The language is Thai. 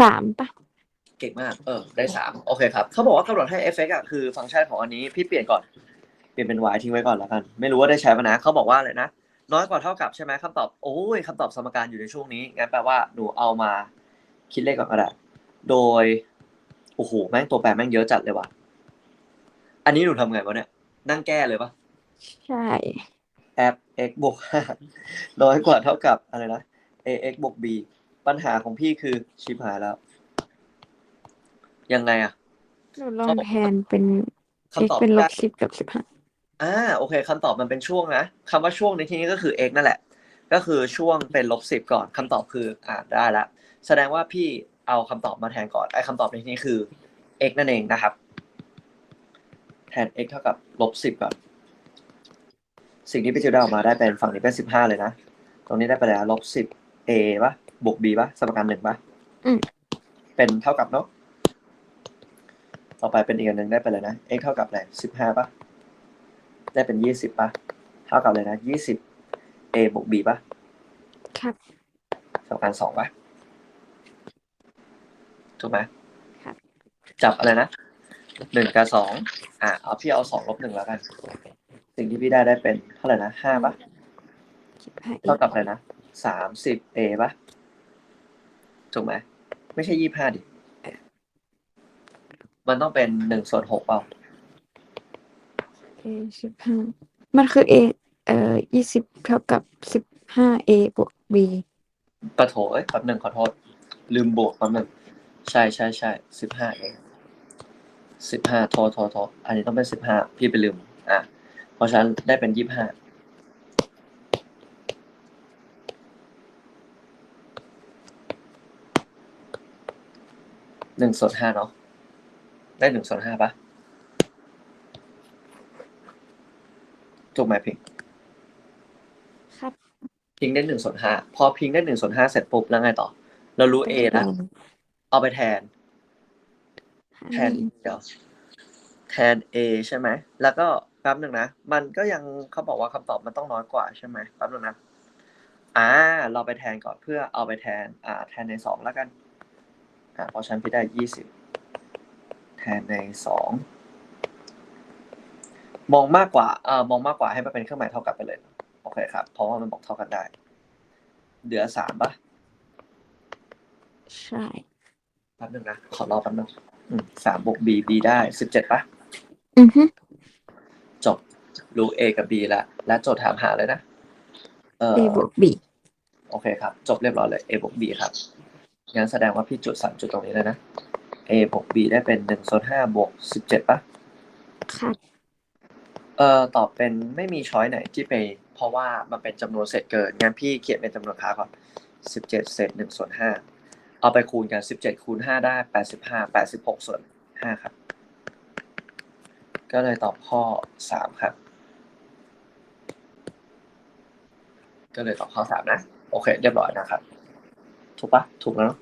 สามปะเก่งมาก เออ ได้สามโอเคครับ เขาบอกว่ากำหนดให้เอฟเฟกต์อะคือฟังก์ชันของอันนี้พี่เปลี่ยนก่อน เปลี่ยนเป็น y ทิ้งไว้ก่อนแล้วกัน ไม่รู้ว่าได้ใช้ปะนะ เขาบอกว่าอะไรนะ น้อยกว่าเท่ากับใช่ไหมคำตอบ โอ้ยคำตอบสมการอยู่ในช่วงนี้ งั้นแปลว่าหนูเอามาคิดเลขก่อนก็ได้ โดย โอ้โห แม่งตัวแปรแม่งเยอะจัดเลยว่ะ อันนี้หนูทำไงวะเนี่ย นั่งแก้เลยปะใช่แอป x บวกห้าน้อยกว่าเท่ากับอะไรนะ ax บวก b ปัญหาของพี่คือชิบหายแล้ว ยังไงอะหนูลองแทนเป็น x คำตอบเป็นลได้บสิบกับสิบห้าอ่าโอเคคำตอบมันเป็นช่วงนะคำว่าช่วงในที่นี้ก็คือ x นั่นแหละ ก็คือช่วงเป็นลบสิบก่อนคำตอบคืออ่าได้ละ แสดงว่าพี่เอาคำตอบมาแทนก่อนไอ้คำตอบในที่นี้คือ x นั่นเองนะครับ แทน x เท่ากับลบสิบก่อน สิ่งที่พี่จิวได้ออกมาได้เป็นฝั่งนี้เป็นสิบห้าเลยนะ ตรงนี้ได้ไปแล้วลบสิบ a ปะ บวก b ปะสมการหนึ่งปะอืมเป็นเท่ากับเนาะต่อไปเป็นอีกอันหนึ่งได้ไปเลยนะ x เท่ากับอะไรสิบห้าปะได้เป็นยี่สิบปะเท่ากับเลยนะยี่สิบ a บวก b ปะครับสมการสองปะถูกไหมครับ จับอะไรนะหนึ่งกับสองอะเอาพี่เอาสองลบหนึ่งแล้วกัน สิ่งที่พี่ได้ได้เป็นเท่าไหร่นะห้าปะสิบห้า เท่ากับอะไรนะสามสิบ a ปะ ถูกไหมไม่ใช่ยี่ห้าดิ มันต้องเป็นหนึ่งส่วนหกเปล่าเอสิบห้ามันคือ a เอ่อยี่สิบเท่ากับสิบห้า a บวก b ปะโถเอ้ยแป๊บหนึ่งขอโทษ ลืมบวกแป๊บหนึ่งใช่ใช่ใช่สิบห้าเองสิบห้าโทษโทษโทษอันนี้ต้องเป็นสิบห้าพี่ไปลืม อะ เพราะฉะนั้นได้เป็นยี่ห้า หนึ่งส่วนห้าเนาะได้หนึ่งส่วนห้าปะถูกไหมพิงครับ พิงได้หนึ่งส่วนห้าพอพิงได้หนึ่งส่วนห้าเสร็จปุ๊บแล้วไงต่อ เรารู้ A แล้วเอาไปแทน แทนเดี๋ยวแทน A ใช่ไหม แล้วก็แป๊บหนึ่งนะ มันก็ยังเขาบอกว่าคำตอบมันต้องน้อยกว่าใช่ไหมแป๊บหนึ่งนะ อ่า เราไปแทนก่อนเพื่อเอาไปแทน อ่า แทนในสองแล้วกัน อ่าเพราะฉันพี่ได้ยี่สิบแทนในสองมองมากกว่าเอ่อมองมากกว่าให้มันเป็นเครื่องหมายเท่ากับไปเลยโอเคครับ เพราะว่ามันบอกเท่ากันได้ เหลือสามปะใช่แป๊บหนึ่งนะ ขอรอแป๊บหนึงอืมสามบวก b b ได้สิบเจ็ดปะอือฮึจบรู้ A กับ B แล้วและโจทย์ถามหาเลยนะ เออ a บวก b โอเคครับ จบเรียบร้อยเลย A บวก B ครับ งั้นแสดงว่าพี่จุดสามจุดตรงนี้เลยนะ A บวก B ได้เป็นหนึ่งส่วนห้าบวกสิบเจ็ดปะครับเอ่อตอบเป็นไม่มีช้อยไหนที่ไป เพราะว่ามันเป็นจำนวนเศษเกินงั้นพี่เขียนเป็นจำนวนค่าก่อนสิบเจ็ดเศษหนึ่งส่วนห้าเอาไปคูณกันสิบเจ็ดคูณห้าได้แปดสิบห้าแปดสิบหกส่วนห้าครับ ก็เลยตอบข้อสามครับ ก็เลยตอบข้อสามนะ โอเค เรียบร้อยนะครับ ถูกปะถูกแล้วเนอะ